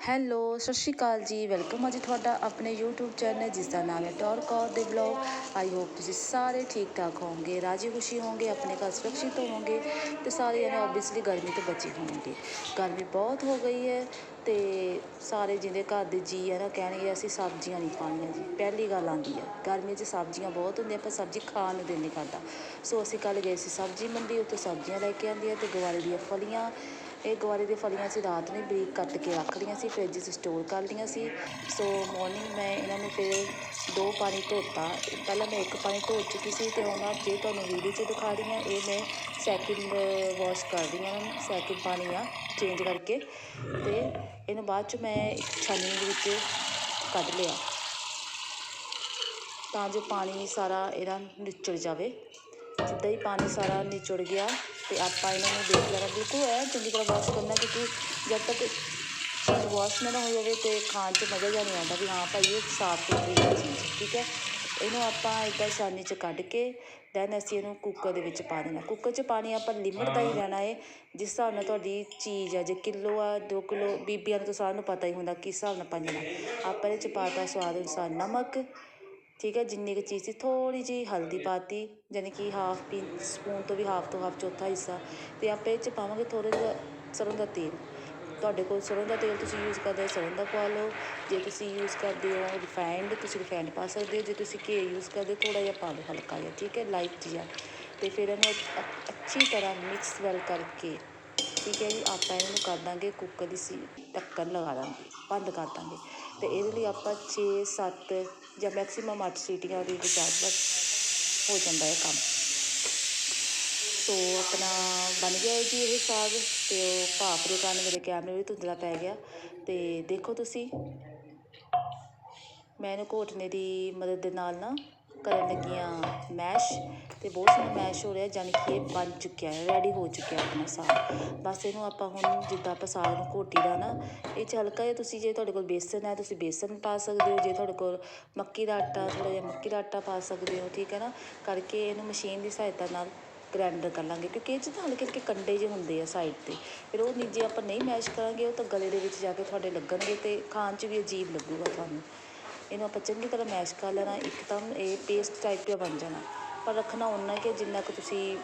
Hello, ਸਤਿ ਸ਼੍ਰੀ ਅਕਾਲ ਜੀ। Welcome ਅੱਜ ਤੁਹਾਡਾ ਆਪਣੇ YouTube ਚੈਨਲ, ਜਿਸ ਦਾ ਨਾਮ ਹੈ ਟੌਰ ਕੌਰ ਦੇ ਬਲੌਗ ਆਈ ਹੋਪ ਤੁਸੀਂ ਸਾਰੇ ਠੀਕ ਠਾਕ ਹੋਵੋਗੇ ਰਾਜੀ ਖੁਸ਼ੀ ਹੋਵੋਗੇ, ਆਪਣੇ ਘਰ ਸੁਰੱਖਿਅਤ ਹੋਵੋਗੇ ਤੇ ਸਾਰੇ ਜਣੇ ਆਬਵੀਅਸਲੀ ਗਰਮੀ ਤੋਂ ਬਚੇ ਹੋਵੋਗੇ। ਗਰਮੀ ਬਹੁਤ ਹੋ ਗਈ ਹੈ ਤੇ ਸਾਰੇ ਜਿਹਦੇ ਘਰ ਦੇ ਜੀ ਆ ਨਾ ਕਹਿਣਗੇ ਅਸੀਂ ਸਬਜ਼ੀਆਂ ਨਹੀਂ ਖਾਣੀਆਂ ਜੀ। ਪਹਿਲੀ ਗੱਲ ਆਉਂਦੀ ਹੈ ਗਰਮੀ 'ਚ ਸਬਜ਼ੀਆਂ ਬਹੁਤ ਹੁੰਦੀਆਂ ਪਰ ਸਬਜ਼ੀ ਖਾਣ ਨੂੰ ਦਿਲ ਨਹੀਂ ਕਰਦਾ। ਸੋ ਅਸੀਂ ਕੱਲ੍ਹ ਗਏ ਸੀ ਸਬਜ਼ੀ ਮੰਡੀ, ਉੱਥੇ ਸਬਜ਼ੀਆਂ ਲੈ ਕੇ ਆਂਦੀਆਂ ਤੇ ਗਵਾਰੇ ਦੀਆਂ ਫਲੀਆਂ ਇਹ ਗਵਾਰੇ ਦੀਆਂ ਫਲੀਆਂ ਅਸੀਂ ਰਾਤ ਨੂੰ ਬਰੀਕ ਕੱਟ ਕੇ ਰੱਖ ਲਈਆਂ ਸੀ ਫ੍ਰਿਜ 'ਚ ਸਟੋਰ ਕਰ ਲਈਆਂ ਸੀ। ਸੋ ਮਾਰਨਿੰਗ ਮੈਂ ਇਹਨਾਂ ਨੂੰ ਫਿਰ ਦੋ ਪਾਣੀ ਧੋਤਾ। ਪਹਿਲਾਂ ਮੈਂ ਇੱਕ ਪਾਣੀ ਧੋ ਚੁੱਕੀ ਸੀ ਤੇ ਹੁਣ ਜੇ ਤੁਹਾਨੂੰ ਵੀਡੀਓ 'ਚ ਦਿਖਾ ਰਹੀ ਹਾਂ। ਇਹ ਮੈਂ ਸੈਕਿੰਡ ਵਾਸ਼ ਕਰ ਰਹੀ ਹਾਂ ਸੈਕਿੰਡ ਪਾਣੀ ਆ ਚੇਂਜ ਕਰਕੇ। ਤੇ ਇਹਨੂੰ ਬਾਅਦ 'ਚ ਮੈਂ ਇੱਕ ਛਾਨਣੀ ਦੇ ਵਿੱਚ ਕੱਢ ਲਿਆ। ਤਾਂ ਜੋ ਪਾਣੀ ਸਾਰਾ ਇਹਦਾ ਨਿਚੜ ਜਾਵੇ। ਜਿੱਦਾਂ ਹੀ ਪਾਣੀ ਸਾਰਾ ਨਿਚੜ ਗਿਆ ਤੇ ਆਪਾਂ ਇਹਨਾਂ ਨੂੰ ਦੇਖ ਲੈਣਾ। ਬਿਲਕੁਲ ਐ ਚੰਗੀ ਤਰ੍ਹਾਂ ਵਾਸ਼ ਕਰਨਾ ਕਿਉਂਕਿ ਜਦ ਤੱਕ ਚੀਜ਼ ਵਾਸ਼ ਨਾ ਹੋ ਜਾਵੇ ਤੇ ਖਾਣ 'ਚ ਮਜ਼ਾ ਜਿਹਾ ਨਹੀਂ ਆਉਂਦਾ ਵੀ ਹਾਂ ਭਾਈ ਇਹ ਸਾਫ਼ ਸੁਥਰੀ ਹੈ ਚੀਜ਼ ਠੀਕ ਹੈ? ਇਹਨੂੰ ਆਪਾਂ ਇੱਦਾਂ ਛਾਨੀ 'ਚ ਕੱਢ ਕੇ ਦੈਨ ਅਸੀਂ ਇਹਨੂੰ ਕੁੱਕਰ ਦੇ ਵਿੱਚ ਪਾ ਦੇਣਾ। ਕੁੱਕਰ 'ਚ ਪਾਣੀ ਆਪਾਂ ਲਿਮਟ ਦਾ ਹੀ ਲੈਣਾ ਹੈ ਜਿਸ ਹਿਸਾਬ ਨਾਲ ਤੁਹਾਡੀ ਚੀਜ਼ ਆ ਜੇ ਕਿਲੋ ਆ ਦੋ ਕਿਲੋ ਬੀਬੀਆਂ ਨੂੰ ਤਾਂ ਸਾਰਿਆਂ ਨੂੰ ਪਤਾ ਹੀ ਹੁੰਦਾ ਕਿਸ ਹਿਸਾਬ ਨਾਲ ਪਾਣਾ ਆਪਾਂ ਇਹਦੇ 'ਚ ਪਾਤਾ ਸਵਾਦ ਅਨੁਸਾਰ ਨਮਕ ਠੀਕ ਹੈ, ਜਿੰਨੀ ਕੁ ਚੀਜ਼ ਸੀ, ਥੋੜ੍ਹੀ ਜਿਹੀ ਹਲਦੀ ਪਾਤੀ ਯਾਨੀ ਕਿ ਹਾਫ ਪੀ ਸਪੂਨ ਤੋਂ ਵੀ ਹਾਫ ਤੋਂ ਹਾਫ ਚੌਥਾ ਹਿੱਸਾ ਅਤੇ ਆਪਾਂ ਇਹ 'ਚ ਪਾਵਾਂਗੇ ਥੋੜ੍ਹਾ ਜਿਹਾ ਸਰ੍ਹੋਂ ਦਾ ਤੇਲ। ਤੁਹਾਡੇ ਕੋਲ ਸਰ੍ਹੋਂ ਦਾ ਤੇਲ ਤੁਸੀਂ ਯੂਜ਼ ਕਰਦੇ ਹੋ ਸਰੋਂ ਦਾ ਪਾ ਲਓ। ਜੇ ਤੁਸੀਂ ਯੂਜ਼ ਕਰਦੇ ਹੋ ਰਿਫਾਇੰਡ ਤੁਸੀਂ ਰਿਫਾਇੰਡ ਪਾ ਸਕਦੇ ਹੋ। ਜੇ ਤੁਸੀਂ ਘੀ ਯੂਜ਼ ਕਰਦੇ ਥੋੜ੍ਹਾ ਜਿਹਾ ਪਾ ਲਓ, ਹਲਕਾ ਜਿਹਾ, ਠੀਕ ਹੈ ਲਾਈਟ ਜਿਹਾ। ਅਤੇ ਫਿਰ ਇਹਨੂੰ ਅੱਛੀ ਤਰ੍ਹਾਂ ਮਿਕਸ ਵੈਲ ਕਰਕੇ, ਠੀਕ ਹੈ ਜੀ, ਆਪਾਂ ਇਹਨੂੰ ਕਰ ਦਾਂਗੇ ਕੁੱਕਰ ਦੀ ਸੀ, ਢੱਕਣ ਲਗਾ ਦਾਂਗੇ, ਬੰਦ ਕਰ ਦਾਂਗੇ। ਅਤੇ ਇਹਦੇ ਲਈ ਆਪਾਂ ਛੇ ਸੱਤ ਜਾਂ ਮੈਕਸੀਮਮ ਅੱਠ ਸੀਟੀਆਂ ਉਹਦੀ ਵਿਚਾਰ ਬਸ ਹੋ ਜਾਂਦਾ ਹੈ ਕੰਮ। ਸੋ ਆਪਣਾ ਬਣ ਗਿਆ ਜੀ ਇਹ ਸਾਗ ਅਤੇ ਉਹ ਭਾਫ ਦੇ ਕਾਰਨ ਮੇਰੇ ਕੈਮਰੇ ਵੀ ਧੁੰਦਲਾ ਪੈ ਗਿਆ। ਅਤੇ ਦੇਖੋ ਤੁਸੀਂ, ਮੈਂ ਇਹਨੂੰ ਘੋਟਨੇ ਦੀ ਮਦਦ ਦੇ ਨਾਲ ਨਾ ਕਰਨ ਲੱਗੀਆਂ ਮੈਸ਼ ਅਤੇ ਬਹੁਤ ਸੋਹਣਾ ਮੈਸ਼ ਹੋ ਰਿਹਾ ਜਾਨੀ ਕਿ ਇਹ ਬਣ ਚੁੱਕਿਆ ਹੈ ਰੈਡੀ ਹੋ ਚੁੱਕਿਆ ਆਪਣਾ ਸਾਗ। ਬਸ ਇਹਨੂੰ ਆਪਾਂ ਹੁਣ ਜਿੱਦਾਂ ਆਪਾਂ ਸਾਗ ਨੂੰ ਘੋਟੀ ਦਾ ਨਾ, ਇਹ 'ਚ ਹਲਕਾ ਜਿਹਾ ਤੁਸੀਂ ਜੇ ਤੁਹਾਡੇ ਕੋਲ ਬੇਸਨ ਹੈ, ਤੁਸੀਂ ਬੇਸਨ ਪਾ ਸਕਦੇ ਹੋ, ਜੇ ਤੁਹਾਡੇ ਕੋਲ ਮੱਕੀ ਦਾ ਆਟਾ, ਥੋੜ੍ਹਾ ਜਿਹਾ ਮੱਕੀ ਦਾ ਆਟਾ ਪਾ ਸਕਦੇ ਹੋ, ਠੀਕ ਹੈ ਨਾ? ਕਰਕੇ ਇਹਨੂੰ ਮਸ਼ੀਨ ਦੀ ਸਹਾਇਤਾ ਨਾਲ ਗ੍ਰੈਂਡਰ ਕਰ ਲਾਂਗੇ, ਕਿਉਂਕਿ ਇਹ 'ਚ ਤਾਂ ਹਲਕੇ ਹਲਕੇ ਕੰਡੇ ਜਿਹੇ ਹੁੰਦੇ ਆ ਸਾਈਡ 'ਤੇ। ਫਿਰ ਉਹ ਜੇ ਆਪਾਂ ਨਹੀਂ ਮੈਸ਼ ਕਰਾਂਗੇ, ਉਹ ਤਾਂ ਗਲੇ ਦੇ ਵਿੱਚ ਜਾ ਕੇ ਤੁਹਾਡੇ ਲੱਗਣਗੇ ਅਤੇ ਖਾਣ 'ਚ ਵੀ ਅਜੀਬ ਲੱਗੂਗਾ ਤੁਹਾਨੂੰ। ਇਹਨੂੰ ਆਪਾਂ ਚੰਗੀ ਤਰ੍ਹਾਂ ਮੈਸ਼ ਕਰ ਲੈਣਾ ਇੱਕਦਮ ਇਹ ਪੇਸਟ ਟਾਈਪ ਜਿਹਾ ਬਣ ਜਾਣਾ। ਪਰ ਰੱਖਣਾ ਉਨਾ ਕਿ ਜਿੰਨਾ ਕੁ ਤੁਸੀਂ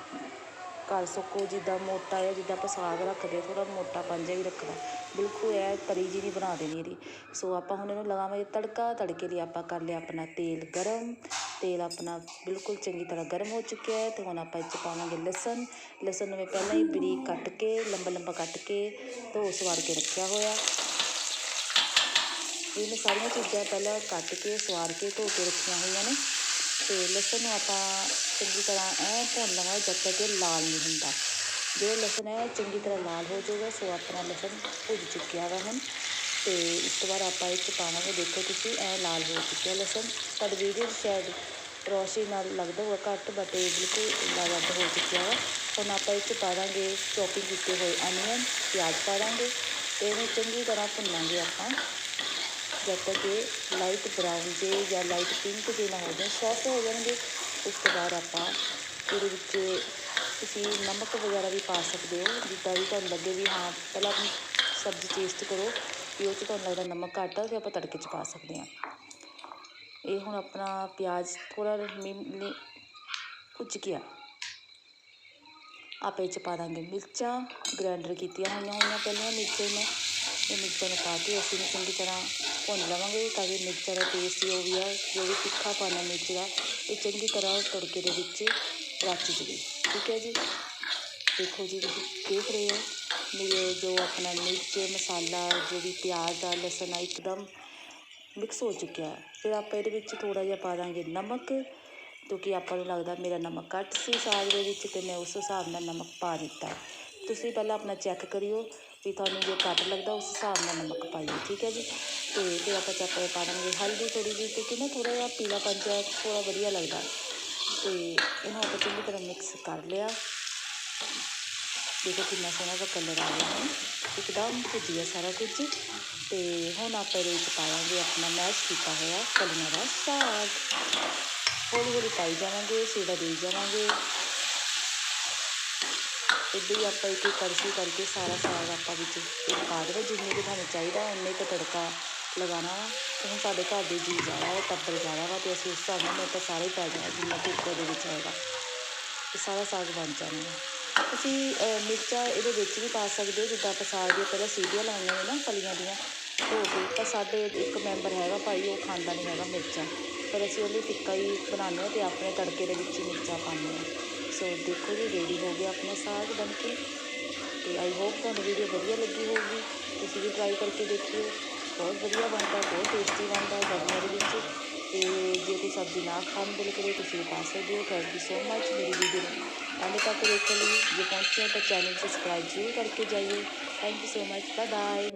ਕਰ ਸਕੋ, ਜਿੱਦਾਂ ਮੋਟਾ ਜਾਂ ਜਿੱਦਾਂ ਆਪਾਂ ਸਾਗ ਰੱਖਦੇ, ਥੋੜ੍ਹਾ ਮੋਟਾ ਪੰਜਾ ਵੀ ਰੱਖਣਾ। ਬਿਲਕੁਲ ਇਹ ਤਰੀ ਜੀ ਨਹੀਂ ਬਣਾ ਦੇਣੀ ਇਹਦੀ। ਸੋ ਆਪਾਂ ਹੁਣ ਇਹਨੂੰ ਲਗਾਵਾਂਗੇ ਤੜਕਾ, ਤੜਕੇ ਲਈ ਆਪਾਂ ਕਰ ਲਿਆ ਆਪਣਾ ਤੇਲ ਗਰਮ। ਤੇਲ ਆਪਣਾ ਬਿਲਕੁਲ ਚੰਗੀ ਤਰ੍ਹਾਂ ਗਰਮ ਹੋ ਚੁੱਕਿਆ ਹੈ ਅਤੇ ਹੁਣ ਆਪਾਂ ਇਹ 'ਚ ਪਾਵਾਂਗੇ ਲਸਣ। ਲਸਣ ਨੂੰ ਮੈਂ ਪਹਿਲਾਂ ਹੀ ਬਰੀਕ ਕੱਟ ਕੇ ਲੰਬਾ ਲੰਬਾ ਕੱਟ ਕੇ ਧੋ ਸਵਾਰ ਕੇ ਰੱਖਿਆ ਹੋਇਆ। ਇਹ ਮੈਂ ਸਾਰੀਆਂ ਚੀਜ਼ਾਂ ਪਹਿਲਾਂ ਕੱਟ ਕੇ, ਸਵਾਰ ਕੇ ਧੋ ਕੇ ਰੱਖੀਆਂ ਹੋਈਆਂ ਨੇ। ਅਤੇ ਲਸਣ ਨੂੰ ਆਪਾਂ ਚੰਗੀ ਤਰ੍ਹਾਂ ਐਂ ਭੁੰਨ ਲਵਾਂਗੇ ਜਦ ਤੱਕ ਇਹ ਲਾਲ ਨਹੀਂ ਹੁੰਦਾ। ਜਦੋਂ ਲਸਣ ਹੈ ਚੰਗੀ ਤਰ੍ਹਾਂ ਲਾਲ ਹੋ ਜਾਊਗਾ ਸੋ ਆਪਣਾ ਲਸਣ ਭੁੱਜ ਚੁੱਕਿਆ ਵਾ ਹੁਣ। ਅਤੇ ਇਸ ਤੋਂ ਬਾਅਦ ਆਪਾਂ ਇਹ 'ਚ ਪਾਵਾਂਗੇ ਦੇਖੋ ਤੁਸੀਂ, ਐਂ ਲਾਲ ਹੋ ਚੁੱਕਿਆ ਲਸਣ। ਤੁਹਾਡੀ ਵੀਡੀਓ ਸ਼ਾਇਦ ਰੋਸ਼ਨੀ ਨਾਲ ਲੱਗਦਾ ਹੋਊਗਾ ਘੱਟ ਬਟ ਇਹ ਬਿਲਕੁਲ ਲਾਲ ਹੋ ਚੁੱਕਿਆ ਵਾ। ਹੁਣ ਆਪਾਂ ਇਹ 'ਚ ਪਾ ਦਾਂਗੇ ਚੋਪਿੰਗ ਕੀਤੇ ਹੋਏ ਅਨੀਅਨ ਪਿਆਜ਼ ਪਾ ਦਾਂਗੇ ਅਤੇ ਇਹਨੂੰ ਚੰਗੀ ਤਰ੍ਹਾਂ ਭੁੰਨਾਂਗੇ ਆਪਾਂ। ਜਦ ਤੱਕ ਇਹ ਲਾਈਟ ਬਰਾਊਨ ਦੇ ਜਾਂ ਲਾਈਟ ਪਿੰਕ ਦੇ ਨਾ ਹੋ ਜਾਣ ਸੌਫਟ ਹੋ ਜਾਣਗੇ, ਉਸ ਤੋਂ ਬਾਅਦ ਆਪਾਂ ਇਹਦੇ ਵਿੱਚ ਤੁਸੀਂ ਨਮਕ ਵਗੈਰਾ ਵੀ ਪਾ ਸਕਦੇ ਹੋ, ਜਿੱਦਾਂ ਵੀ ਤੁਹਾਨੂੰ ਲੱਗੇ ਵੀ ਹਾਂ, ਪਹਿਲਾਂ ਆਪਣੀ ਸਬਜ਼ੀ ਟੇਸਟ ਕਰੋ, ਵੀ ਉਹ 'ਚ ਤੁਹਾਨੂੰ ਲੱਗਦਾ ਨਮਕ ਘੱਟ ਆ ਤਾਂ ਆਪਾਂ ਤੜਕੇ 'ਚ ਪਾ ਸਕਦੇ ਹਾਂ। ਇਹ ਹੁਣ ਆਪਣਾ ਪਿਆਜ਼ ਥੋੜ੍ਹਾ ਭੁੱਜ ਗਿਆ। ਆਪਾਂ ਇਹ 'ਚ ਪਾ ਦਾਂਗੇ ਮਿਰਚਾਂ, ਗ੍ਰੈਂਡਰ ਕੀਤੀਆਂ ਹੋਈਆਂ ਹੋਈਆਂ ਪਹਿਲਾਂ, ਮਿਰਚਾਂ ਮੈਂ ਇਹ ਮਿਰਚਾਂ ਨੂੰ ਪਾ ਕੇ ਅਸੀਂ ਚੰਗੀ ਤਰ੍ਹਾਂ ਭੁੰਨ ਲਵਾਂਗੇ ਤਾਂ ਕਿ ਮਿਰਚਾਂ ਦਾ ਟੇਸਟ ਜੋ ਵੀ ਆ, ਜੋ ਵੀ ਤਿੱਖਾ ਪਾਣਾ ਮਿਰਚ ਦਾ, ਇਹ ਚੰਗੀ ਤਰ੍ਹਾਂ ਤੜਕੇ ਦੇ ਵਿੱਚ ਰਚ ਜਵੇ। ਠੀਕ ਹੈ ਜੀ? ਦੇਖੋ ਜੀ, ਤੁਸੀਂ ਦੇਖ ਰਹੇ ਹੋ ਮੇਰੇ ਜੋ ਆਪਣਾ ਮਿਰਚ, ਮਸਾਲਾ, ਜੋ ਵੀ ਪਿਆਜ਼ ਦਾ ਲਸਣ ਆ, ਇੱਕਦਮ ਮਿਕਸ ਹੋ ਚੁੱਕਿਆ ਫਿਰ ਆਪਾਂ ਇਹਦੇ ਵਿੱਚ ਥੋੜ੍ਹਾ ਜਿਹਾ ਪਾ ਦਾਂਗੇ ਨਮਕ ਕਿਉਂਕਿ ਆਪਾਂ ਨੂੰ ਲੱਗਦਾ ਮੇਰਾ ਨਮਕ ਘੱਟ ਸੀ ਸਾਗ ਦੇ ਵਿੱਚ ਅਤੇ ਮੈਂ ਉਸ ਹਿਸਾਬ ਨਾਲ ਨਮਕ ਪਾ ਦਿੱਤਾ। ਤੁਸੀਂ ਪਹਿਲਾਂ ਆਪਣਾ ਚੈੱਕ ਕਰਿਓ ਵੀ ਤੁਹਾਨੂੰ ਜੇ ਘੱਟ ਲੱਗਦਾ ਉਸ ਹਿਸਾਬ ਨਾਲ ਨਮਕ ਪਾਈਏ ਠੀਕ ਹੈ ਜੀ? ਅਤੇ ਫਿਰ ਆਪਾਂ ਚੱਕ ਪਾ ਦਾਂਗੇ ਹਲਦੀ ਥੋੜ੍ਹੀ ਜਿਹੀ ਕਿਉਂਕਿ ਨਾ ਥੋੜ੍ਹਾ ਜਿਹਾ ਪੀਲਾ ਪੰਜਾ ਥੋੜ੍ਹਾ ਵਧੀਆ ਲੱਗਦਾ। ਅਤੇ ਇਹਨੂੰ ਆਪਾਂ ਚੰਗੀ ਤਰ੍ਹਾਂ ਮਿਕਸ ਕਰ ਲਿਆ। ਦੇਖੋ ਕਿੰਨਾ ਸੋਹਣਾ ਜਿਹਾ ਕਲਰ ਆ ਗਿਆ ਹੈ। ਇੱਕਦਮ ਭੁੱਜਿਆ ਸਾਰਾ ਕੁਝ। ਅਤੇ ਹੁਣ ਆਪਾਂ ਇਹਦੇ ਵਿੱਚ ਪਾਵਾਂਗੇ ਆਪਣਾ ਮੈਸ਼ ਕੀਤਾ ਹੋਇਆ ਕਲੀਆਂ ਦਾ ਸਾਗ। ਹੌਲੀ ਹੌਲੀ ਪਾਈ ਜਾਵਾਂਗੇ ਸੀੜਾ ਦੇ ਜਾਵਾਂਗੇ। ਇੱਦਾਂ ਹੀ ਆਪਾਂ ਇੱਕ ਇੱਕ ਕੜਛੀ ਕਰਕੇ ਸਾਰਾ ਸਾਗ ਆਪਾਂ ਵਿੱਚ ਪਾ ਦੇਣਾ, ਜਿੰਨੇ ਕੁ ਤੁਹਾਨੂੰ ਚਾਹੀਦਾ ਉਨੇ ਕੁ ਤੜਕਾ ਲਗਾਉਣਾ ਵਾ। ਤੇ ਹੁਣ ਸਾਡੇ ਘਰ ਦੇ ਜੀ ਜ਼ਿਆਦਾ ਵਾ, ਟੱਬਰ ਜ਼ਿਆਦਾ ਵਾ ਅਤੇ ਅਸੀਂ ਉਸ ਹਿਸਾਬ ਨਾਲ ਮੇਰੇ ਤਾਂ ਸਾਰਾ ਹੀ ਪੈ ਜਾਣਾ ਜਿੰਨਾ ਕੁ ਦੇ ਵਿੱਚ ਹੈਗਾ। ਅਤੇ ਸਾਰਾ ਸਾਗ ਬਣ ਜਾਣਾ ਵਾ। ਤੁਸੀਂ ਮਿਰਚਾਂ ਇਹਦੇ ਵਿੱਚ ਵੀ ਪਾ ਸਕਦੇ ਹੋ, ਜਿੱਦਾਂ ਆਪਾਂ ਸਾਗ ਦੀਆਂ ਪਹਿਲਾਂ ਸੀਟੀਆਂ ਲਾਈਆਂ ਨੇ ਨਾ, ਫਲੀਆਂ ਦੀਆਂ ਹੋ ਕੇ, ਪਰ ਸਾਡੇ ਇੱਕ ਮੈਂਬਰ ਹੈਗਾ ਭਾਈ, ਉਹ ਖਾਂਦਾ ਨਹੀਂ ਹੈਗਾ ਮਿਰਚਾਂ। ਪਰ ਅਸੀਂ ਉਹਦੇ ਟਿੱਕਾ ਹੀ ਬਣਾਉਂਦੇ ਹਾਂ ਅਤੇ ਆਪਣੇ ਤੜਕੇ ਦੇ ਵਿੱਚ ਹੀ ਮਿਰਚਾਂ ਪਾਉਂਦੇ ਹਾਂ ਸੋ ਦੇਖੋ ਜੀ ਰੈਡੀ ਹੋ ਗਿਆ ਆਪਣਾ ਸਾਗ ਬਣ ਕੇ ਅਤੇ ਆਈ ਹੋਪ ਤੁਹਾਨੂੰ ਵੀਡੀਓ ਵਧੀਆ ਲੱਗੀ ਹੋਊਗੀ ਤੁਸੀਂ ਵੀ ਟਰਾਈ ਕਰਕੇ ਦੇਖਿਓ ਬਹੁਤ ਵਧੀਆ ਬਣਦਾ ਬਹੁਤ ਟੇਸਟੀ ਬਣਦਾ ਗਰਮੀਆਂ ਦੇ ਵਿੱਚ ਅਤੇ ਜੇ ਕੋਈ ਸਬਜ਼ੀ ਨਾ ਖਾਣ ਦਿਲ ਕਰੇ ਤੁਸੀਂ ਪਾ ਸਕਦੇ ਹੋ ਥੈਂਕ ਯੂ ਸੋ ਮਚ ਮੇਰੀ ਵੀਡੀਓ ਨੂੰ ਅੰਤ ਤੱਕ ਦੇਖਣ ਲਈ ਜੇ ਪਹੁੰਚੇ ਹੋ ਤਾਂ ਚੈਨਲ ਸਬਸਕ੍ਰਾਈਬ ਜ਼ਰੂਰ ਕਰਕੇ ਜਾਈਏ thank you so much bye bye